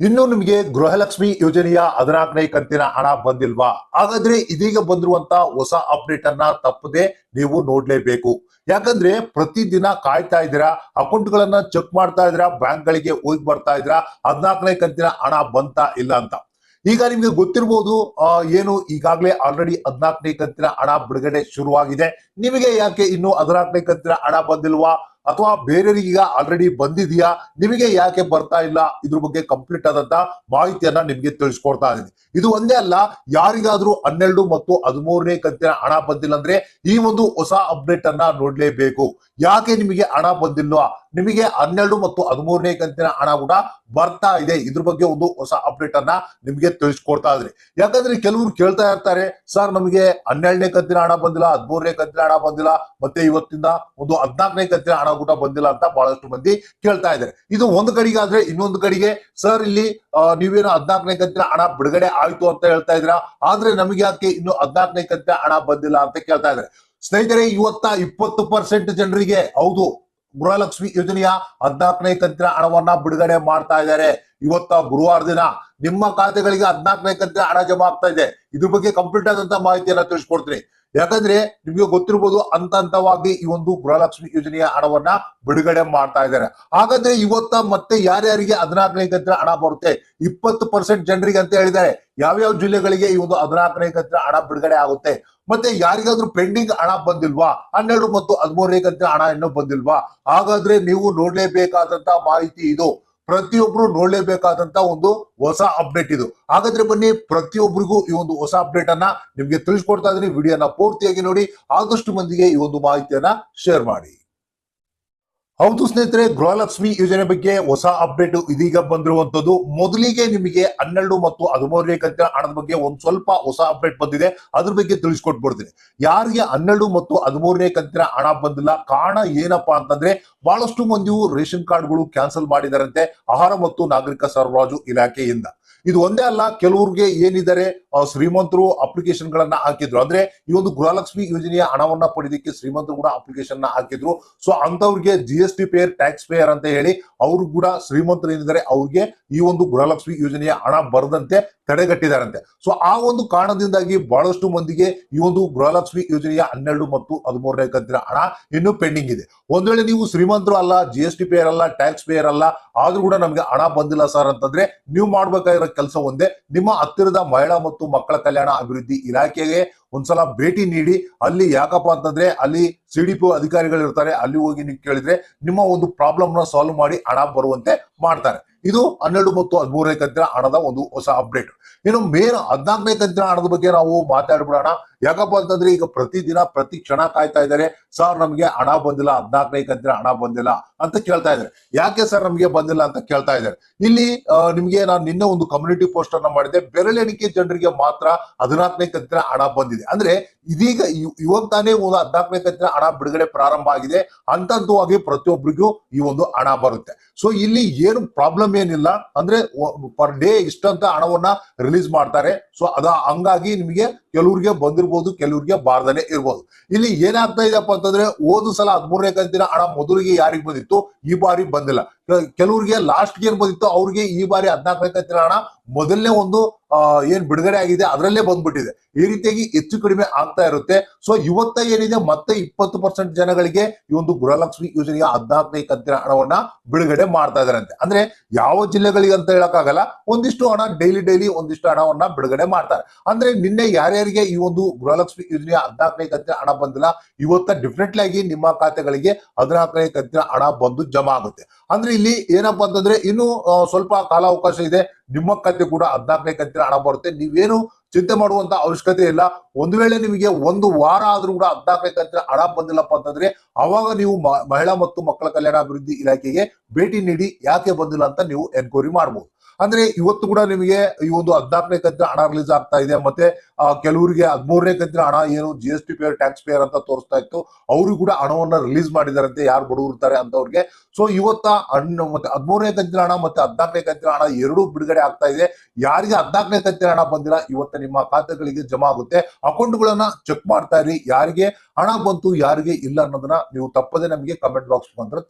ಇನ್ನು ನಿಮಗೆ ಗೃಹಲಕ್ಷ್ಮಿ ಯೋಜನೆಯ ಹದಿನಾಲ್ಕನೇ ಕಂತಿನ ಹಣ ಬಂದಿಲ್ವಾ? ಹಾಗಾದ್ರೆ ಇದೀಗ ಬಂದಿರುವಂತ ಹೊಸ ಅಪ್ಡೇಟ್ ಅನ್ನ ತಪ್ಪದೆ ನೀವು ನೋಡ್ಲೇಬೇಕು. ಯಾಕಂದ್ರೆ ಪ್ರತಿದಿನ ಕಾಯ್ತಾ ಇದ್ದೀರಾ ಅಕೌಂಟ್ ಗಳನ್ನ ಚೆಕ್ ಮಾಡ್ತಾ ಇದ್ದೀರಾ ಬ್ಯಾಂಕ್ ಗಳಿಗೆ ಹೋಗಿ ಬರ್ತಾ ಇದ್ದೀರಾ, ಹದಿನಾಲ್ಕನೇ ಕಂತಿನ ಹಣ ಬಂತಾ ಇಲ್ಲ ಅಂತ. ಈಗ ನಿಮ್ಗೆ ಗೊತ್ತಿರ್ಬೋದು ಏನು ಈಗಾಗಲೇ ಆಲ್ರೆಡಿ ಹದಿನಾಲ್ಕನೇ ಕಂತಿನ ಹಣ ಬಿಡುಗಡೆ ಶುರುವಾಗಿದೆ. ನಿಮಗೆ ಯಾಕೆ ಇನ್ನು ಹದಿನಾಲ್ಕನೇ ಕಂತಿನ ಹಣ ಬಂದಿಲ್ವಾ? ಅಥವಾ ಬೇರೆಯವರಿಗೆ ಈಗ ಆಲ್ರೆಡಿ ಬಂದಿದೆಯಾ? ನಿಮಗೆ ಯಾಕೆ ಬರ್ತಾ ಇಲ್ಲ? ಇದ್ರ ಬಗ್ಗೆ ಕಂಪ್ಲೀಟ್ ಆದಂತ ಮಾಹಿತಿಯನ್ನ ನಿಮ್ಗೆ ತಿಳಿಸ್ಕೊಡ್ತಾ ಇದ್ದೀನಿ. ಇದು ಒಂದೇ ಅಲ್ಲ, ಯಾರಿಗಾದ್ರೂ ಹನ್ನೆರಡು ಮತ್ತು ಹದಿಮೂರನೇ ಕಂತಿನ ಹಣ ಬಂದಿಲ್ಲ ಅಂದ್ರೆ ಈ ಒಂದು ಹೊಸ ಅಪ್ಡೇಟ್ ಅನ್ನ ನೋಡ್ಲೇಬೇಕು. ಯಾಕೆ ನಿಮಗೆ ಹಣ ಬಂದಿಲ್ವಾ? ನಿಮಗೆ ಹನ್ನೆರಡು ಮತ್ತು ಹದಿಮೂರನೇ ಕಂತಿನ ಹಣ ಕೂಡ ಬರ್ತಾ ಇದೆ. ಇದ್ರ ಬಗ್ಗೆ ಒಂದು ಹೊಸ ಅಪ್ಡೇಟ್ ಅನ್ನ ನಿಮಗೆ ತಿಳಿಸ್ಕೊಡ್ತಾ ಇದ್ರಿ ಯಾಕಂದ್ರೆ ಕೆಲವರು ಕೇಳ್ತಾ ಇರ್ತಾರೆ, ಸರ್, ನಮಗೆ ಹನ್ನೆರಡನೇ ಕಂತಿನ ಹಣ ಬಂದಿಲ್ಲ, ಹದಿಮೂರನೇ ಕಂತಿನ ಹಣ ಬಂದಿಲ್ಲ, ಮತ್ತೆ ಇವತ್ತಿಂದ ಒಂದು ಹದಿನಾಲ್ಕನೇ ಕಂತಿನ ಹಣ ಕೂಡ ಬಂದಿಲ್ಲ ಅಂತ ಬಹಳಷ್ಟು ಮಂದಿ ಕೇಳ್ತಾ ಇದ್ದಾರೆ. ಇದು ಒಂದು ಕಡೆಗೆ ಆದ್ರೆ ಇನ್ನೊಂದು ಕಡೆಗೆ, ಸರ್, ಇಲ್ಲಿ ನೀವೇನು ಹದಿನಾಲ್ಕನೇ ಕಂತಿನ ಹಣ ಬಿಡುಗಡೆ ಆಯ್ತು ಅಂತ ಹೇಳ್ತಾ ಇದ್ದೀರಾ? ಆದ್ರೆ ನಮಗೆ ಯಾಕೆ ಇನ್ನು ಹದಿನಾಲ್ಕನೇ ಕಂತಿನ ಹಣ ಬಂದಿಲ್ಲ? ಅಂತ ಕೇಳ್ತಾ ಇದ್ದಾರೆ. ಸ್ನೇಹಿತರೆ, ಇವತ್ತ ಇಪ್ಪತ್ತು ಪರ್ಸೆಂಟ್ ಜನರಿಗೆ, ಹೌದು ಗೃಹಲಕ್ಷ್ಮಿ ಯೋಜನೆಯ ಹದಿನಾಲ್ಕನೇ ಕಂತಿನ ಹಣವನ್ನ ಬಿಡುಗಡೆ ಮಾಡ್ತಾ ಇದ್ದಾರೆ. ಇವತ್ತ ಗುರುವಾರ ದಿನ ನಿಮ್ಮ ಖಾತೆಗಳಿಗೆ ಹದಿನಾಲ್ಕನೇ ಕಂತಿನ ಹಣ ಜಮಾ ಆಗ್ತಾ ಇದೆ. ಇದ್ರ ಬಗ್ಗೆ ಕಂಪ್ಲೀಟ್ ಆದಂತ ಮಾಹಿತಿಯನ್ನ ತಿಳಿಸ್ಕೊಡ್ತೀನಿ. ಯಾಕಂದ್ರೆ ನಿಮಗೆ ಗೊತ್ತಿರ್ಬೋದು ಹಂತ ಹಂತವಾಗಿ ಈ ಒಂದು ಗೃಹಲಕ್ಷ್ಮಿ ಯೋಜನೆಯ ಹಣವನ್ನ ಬಿಡುಗಡೆ ಮಾಡ್ತಾ ಇದ್ದಾರೆ. ಹಾಗಾದ್ರೆ ಇವತ್ತ ಮತ್ತೆ ಯಾರ್ಯಾರಿಗೆ ಹದಿನಾಲ್ಕನೇ ಕಂತಿನ ಹಣ ಬರುತ್ತೆ? ಇಪ್ಪತ್ತು ಪರ್ಸೆಂಟ್ ಜನರಿಗೆ ಅಂತ ಹೇಳಿದ್ದಾರೆ. ಯಾವ್ಯಾವ ಜಿಲ್ಲೆಗಳಿಗೆ ಈ ಒಂದು ಹದಿನಾಲ್ಕನೇ ಕಂತಿನ ಹಣ ಬಿಡುಗಡೆ ಆಗುತ್ತೆ? ಮತ್ತೆ ಯಾರಿಗಾದ್ರೂ ಪೆಂಡಿಂಗ್ ಹಣ ಬಂದಿಲ್ವಾ? ಹನ್ನೆರಡು ಮತ್ತು ಹದಿಮೂರನೇ ಕಂತಿನ ಹಣ ಇನ್ನೂ ಬಂದಿಲ್ವಾ? ಹಾಗಾದ್ರೆ ನೀವು ನೋಡ್ಲೇಬೇಕಾದಂತ ಮಾಹಿತಿ ಇದು. ಪ್ರತಿಯೊಬ್ರು ನೋಡಲೇಬೇಕಾದಂತ ಒಂದು ಹೊಸ ಅಪ್ಡೇಟ್ ಇದು. ಹಾಗಾದ್ರೆ ಬನ್ನಿ ಪ್ರತಿಯೊಬ್ಬರಿಗೂ ಈ ಒಂದು ಹೊಸ ಅಪ್ಡೇಟ್ ಅನ್ನ ನಿಮ್ಗೆ ತಿಳಿಸ್ಕೊಡ್ತಾ ಇದೀನಿ ವಿಡಿಯೋನ ಪೂರ್ತಿಯಾಗಿ ನೋಡಿ, ಆದಷ್ಟು ಮಂದಿಗೆ ಈ ಒಂದು ಮಾಹಿತಿಯನ್ನ ಶೇರ್ ಮಾಡಿ. ಹೌದು ಸ್ನೇಹಿತರೆ, ಗೃಹಲಕ್ಷ್ಮಿ ಯೋಜನೆ ಬಗ್ಗೆ ಹೊಸ ಅಪ್ಡೇಟ್ ಇದೀಗ ಬಂದಿರುವಂತದ್ದು ಮೊದಲಿಗೆ ನಿಮಗೆ ಹನ್ನೆರಡು ಮತ್ತು ಹದಿಮೂರನೇ ಕಂತಿನ ಹಣದ ಬಗ್ಗೆ ಒಂದು ಸ್ವಲ್ಪ ಹೊಸ ಅಪ್ಡೇಟ್ ಬಂದಿದೆ. ಅದ್ರ ಬಗ್ಗೆ ತಿಳಿಸ್ಕೊಟ್ಬಿಡ್ತೀನಿ. ಯಾರಿಗೆ ಹನ್ನೆರಡು ಮತ್ತು ಹದಿಮೂರನೇ ಕಂತಿನ ಹಣ ಬಂದಿಲ್ಲ, ಕಾರಣ ಏನಪ್ಪಾ ಅಂತಂದ್ರೆ, ಬಹಳಷ್ಟು ಮಂದಿಯು ರೇಷನ್ ಕಾರ್ಡ್ಗಳು ಕ್ಯಾನ್ಸಲ್ ಮಾಡಿದಾರಂತೆ ಆಹಾರ ಮತ್ತು ನಾಗರಿಕ ಸರಬರಾಜು ಇಲಾಖೆಯಿಂದ. ಇದು ಒಂದೇ ಅಲ್ಲ, ಕೆಲವ್ರಿಗೆ ಏನಿದ್ದಾರೆ ಶ್ರೀಮಂತರು ಅಪ್ಲಿಕೇಶನ್ ಗಳನ್ನ ಹಾಕಿದ್ರು. ಅಂದ್ರೆ ಈ ಒಂದು ಗೃಹಲಕ್ಷ್ಮಿ ಯೋಜನೆಯ ಹಣವನ್ನ ಪಡೆದಕ್ಕೆ ಶ್ರೀಮಂತರು ಕೂಡ ಅಪ್ಲಿಕೇಶನ್ನ ಹಾಕಿದ್ರು. ಸೊ ಅಂತವ್ರಿಗೆ G S T payer tax payer ಅಂತ ಹೇಳಿ, ಅವರು ಕೂಡ ಶ್ರೀಮಂತರು ಏನಿದ್ದಾರೆ, ಅವ್ರಿಗೆ ಈ ಒಂದು ಗೃಹಲಕ್ಷ್ಮಿ ಯೋಜನೆಯ ಹಣ ಬರದಂತೆ ತಡೆಗಟ್ಟಿದಾರಂತೆ. ಸೊ ಆ ಒಂದು ಕಾರಣದಿಂದಾಗಿ ಬಹಳಷ್ಟು ಮಂದಿಗೆ ಈ ಒಂದು ಗೃಹಲಕ್ಷ್ಮಿ ಯೋಜನೆಯ ಹನ್ನೆರಡು ಮತ್ತು ಹದಿಮೂರನೇ ಕಂತಿನ ಹಣ ಇನ್ನು ಪೆಂಡಿಂಗ್ ಇದೆ. ಒಂದ್ ವೇಳೆ ನೀವು ಶ್ರೀಮಂತರು ಅಲ್ಲ ಜಿ ಎಸ್ ಟಿ ಪೇಯರ್ ಅಲ್ಲ ಟ್ಯಾಕ್ಸ್ ಪೇಯರ್ ಅಲ್ಲ, ಆದ್ರೂ ಕೂಡ ನಮಗೆ ಹಣ ಬಂದಿಲ್ಲ ಸರ್ ಅಂತಂದ್ರೆ, ನೀವು ಮಾಡ್ಬೇಕಾಗಿರೋ ಕೆಲಸ ಒಂದೇ. ನಿಮ್ಮ ಹತ್ತಿರದ ಮಹಿಳಾ ಮತ್ತು ಮಕ್ಕಳ ಕಲ್ಯಾಣ ಅಭಿವೃದ್ಧಿ ಇಲಾಖೆಗೆ ಒಂದ್ಸಲ ಭೇಟಿ ನೀಡಿ, ಅಲ್ಲಿ ಯಾಕಪ್ಪ ಅಂತಂದ್ರೆ ಅಲ್ಲಿ ಸಿ ಡಿ ಅಧಿಕಾರಿಗಳು ಇರ್ತಾರೆ ಅಲ್ಲಿ ಹೋಗಿ ನೀವು ಕೇಳಿದ್ರೆ ನಿಮ್ಮ ಒಂದು ಪ್ರಾಬ್ಲಮ್ನ ಸಾಲ್ವ್ ಮಾಡಿ ಹಣ ಬರುವಂತೆ ಮಾಡ್ತಾರೆ. ಇದು ಹನ್ನೆರಡು ಮತ್ತು ಹದಿಮೂರನೇ ಕಂತಿನ ಹಣದ ಒಂದು ಹೊಸ ಅಪ್ಡೇಟ್ ಇನ್ನು ಮೇನ್ ಹದಿನಾಲ್ಕನೇ ಕಂತಿನ ಹಣದ ಬಗ್ಗೆ ನಾವು ಮಾತಾಡ್ಬಿಡೋಣ. ಯಾಕಪ್ಪ ಅಂತಂದ್ರೆ ಈಗ ಪ್ರತಿದಿನ, ಪ್ರತಿ ಕ್ಷಣ ಕಾಯ್ತಾ ಇದ್ದಾರೆ. ಸರ್, ನಮಗೆ ಹಣ ಬಂದಿಲ್ಲ, ಹದಿನಾಲ್ಕನೇ ಕಂತಿನ ಹಣ ಬಂದಿಲ್ಲ ಅಂತ ಕೇಳ್ತಾ ಇದ್ದಾರೆ. ಯಾಕೆ ಸರ್ ನಮಗೆ ಬಂದಿಲ್ಲ ಅಂತ ಕೇಳ್ತಾ ಇದ್ದಾರೆ? ಇಲ್ಲಿ ನಿಮಗೆ ನಾನು ನಿನ್ನೆ ಒಂದು ಕಮ್ಯುನಿಟಿ ಪೋಸ್ಟ್ ಅನ್ನ ಮಾಡಿದೆ ಬೆರಳೆಣಿಕೆ ಜನರಿಗೆ ಮಾತ್ರ ಹದಿನಾಲ್ಕನೇ ಕಂತಿನ ಹಣ ಬಂದಿದೆ. ಅಂದ್ರೆ ಇದೀಗ ಇವ್- ಇವಾಗ ತಾನೇ ಒಂದು ಹದಿನಾಲ್ಕನೇ ಕಂತಿನ ಹಣ ಬಿಡುಗಡೆ ಪ್ರಾರಂಭ ಆಗಿದೆ. ಅಂತಂತವಾಗಿ ಪ್ರತಿಯೊಬ್ಬರಿಗೂ ಈ ಒಂದು ಹಣ ಬರುತ್ತೆ. ಸೊ ಇಲ್ಲಿ ಏನು ಪ್ರಾಬ್ಲಮ್ ಏನಿಲ್ಲ. ಅಂದ್ರೆ ಪರ್ ಡೇ ಇಷ್ಟಂತ ಹಣವನ್ನ ರಿಲೀಸ್ ಮಾಡ್ತಾರೆ. ಸೊ ಅದ ಹಂಗಾಗಿ ನಿಮಗೆ ಕೆಲವ್ರಿಗೆ ಬಂದಿರ್ಬೋದು, ಕೆಲವ್ರಿಗೆ ಬಾರ್ದನೆ ಇರ್ಬೋದು. ಇಲ್ಲಿ ಏನಾಗ್ತಾ ಇದೆಯಪ್ಪ ಅಂತಂದ್ರೆ, ಹೋದ ಸಲ ಹದಿಮೂರನೇ ಕಂತಿನ ಹಣ ಮೊದಲಿಗೆ ಯಾರಿಗೆ ಬಂದಿತ್ತು? ಈ ಬಾರಿ ಬಂದಿಲ್ಲ. ಕೆಲವ್ರಿಗೆ ಲಾಸ್ಟ್ ಏನ್ ಬಂದಿತ್ತು? ಅವ್ರಿಗೆ ಈ ಬಾರಿ ಹದಿನಾಲ್ಕನೇ ಕಂತಿನ ಹಣ ಮೊದಲನೇ ಒಂದು ಏನು ಬಿಡುಗಡೆ ಆಗಿದೆ ಅದರಲ್ಲೇ ಬಂದ್ಬಿಟ್ಟಿದೆ. ಈ ರೀತಿಯಾಗಿ ಹೆಚ್ಚು ಕಡಿಮೆ ಆಗ್ತಾ ಇರುತ್ತೆ. ಸೊ ಇವತ್ತ ಏನಿದೆ? ಮತ್ತೆ ಇಪ್ಪತ್ತು ಪರ್ಸೆಂಟ್ ಜನಗಳಿಗೆ ಈ ಒಂದು ಗೃಹಲಕ್ಷ್ಮಿ ಯೋಜನೆಗೆ ಹದಿನಾಲ್ಕನೇ ಕಂತಿನ ಹಣವನ್ನ ಬಿಡುಗಡೆ ಮಾಡ್ತಾ ಇದಾರಂತೆ ಅಂದ್ರೆ ಯಾವ ಜಿಲ್ಲೆಗಳಿಗೆ ಅಂತ ಹೇಳಕ್ಕಾಗಲ್ಲ, ಒಂದಿಷ್ಟು ಹಣ ಡೈಲಿ ಡೈಲಿ ಒಂದಿಷ್ಟು ಹಣವನ್ನ ಬಿಡುಗಡೆ ಮಾಡ್ತಾರೆ. ಅಂದ್ರೆ ನಿನ್ನೆ ಯಾರ್ಯಾರಿಗೆ ಈ ಒಂದು ಗೃಹಲಕ್ಷ್ಮಿ ಯೋಜನೆಯ ಹದಿನಾಲ್ಕನೇ ಕಂತಿನ ಹಣ ಬಂದಿಲ್ಲ, ಇವತ್ತ ಡೆಫಿನೆಟ್ಲಿ ಆಗಿ ನಿಮ್ಮ ಖಾತೆಗಳಿಗೆ ಹದಿನಾಲ್ಕನೇ ಕಂತಿನ ಹಣ ಬಂದು ಜಮಾ ಆಗುತ್ತೆ. ಅಂದ್ರೆ ಇಲ್ಲಿ ಏನಪ್ಪಾ ಅಂತಂದ್ರೆ, ಇನ್ನು ಸ್ವಲ್ಪ ಕಾಲಾವಕಾಶ ಇದೆ. ನಿಮ್ಮ ಖಾತೆ ಕೂಡ ಹದಿನಾಲ್ಕನೇ ಕಂತಿನ ಹಣ ಬರುತ್ತೆ ನೀವೇನು ಚಿಂತೆ ಮಾಡುವಂತ ಅವಶ್ಯಕತೆ ಇಲ್ಲ. ಒಂದು ವೇಳೆ ನಿಮಗೆ ಒಂದು ವಾರ ಆದ್ರೂ ಕೂಡ ಹದಿನಾಲ್ಕನೇ ಕಂತಿನ ಹಣ ಬಂದಿಲ್ಲಪ್ಪ ಅಂತಂದ್ರೆ ಅವಾಗ ನೀವು ಮಹಿಳಾ ಮತ್ತು ಮಕ್ಕಳ ಕಲ್ಯಾಣ ಅಭಿವೃದ್ಧಿ ಇಲಾಖೆಗೆ ಭೇಟಿ ನೀಡಿ ಯಾಕೆ ಬಂದಿಲ್ಲ ಅಂತ ನೀವು ಎನ್ಕ್ವೈರಿ ಮಾಡಬಹುದು ಅಂದ್ರೆ ಇವತ್ತು ಕೂಡ ನಿಮಗೆ ಈ ಒಂದು ಹದಿನಾಲ್ಕನೇ ಕಂತಿನ ಹಣ ರಿಲೀಸ್ ಆಗ್ತಾ ಇದೆ. ಮತ್ತೆ ಕೆಲವರಿಗೆ ಹದಿಮೂರನೇ ಕಂತಿನ ಹಣ ಏನು G S T payer tax payer ಅಂತ ತೋರಿಸ್ತಾ ಇತ್ತು. ಅವರು ಕೂಡ ಹಣವನ್ನ ರಿಲೀಸ್ ಮಾಡಿದಾರಂತೆ. ಯಾರು ಬಡವರು ಇರ್ತಾರೆ ಅಂತವ್ರಿಗೆ. ಸೊ ಇವತ್ತ ಹಣ್ಣು ಮತ್ತೆ ಹದಿಮೂರನೇ ಕಂತಿನ ಹಣ ಮತ್ತೆ ಹದಿನಾಲ್ಕನೇ ಕಂತಿನ ಹಣ ಎರಡೂ ಬಿಡುಗಡೆ ಆಗ್ತಾ ಇದೆ. ಯಾರಿಗೆ ಹದಿನಾಲ್ಕನೇ ಕಂತಿನ ಹಣ ಬಂದಿಲ್ಲ, ಇವತ್ತು ನಿಮ್ಮ ಖಾತೆಗಳಿಗೆ ಜಮಾ ಆಗುತ್ತೆ. ಅಕೌಂಟ್ಗಳನ್ನ ಚೆಕ್ ಮಾಡ್ತಾ ಇರಿ. ಯಾರಿಗೆ ಹಣ ಬಂತು, ಯಾರಿಗೆ ಇಲ್ಲ ಅನ್ನೋದನ್ನ ನೀವು ತಪ್ಪದೆ ನಮಗೆ ಕಮೆಂಟ್ ಬಾಕ್ಸ್ ಮುಖಾಂತರ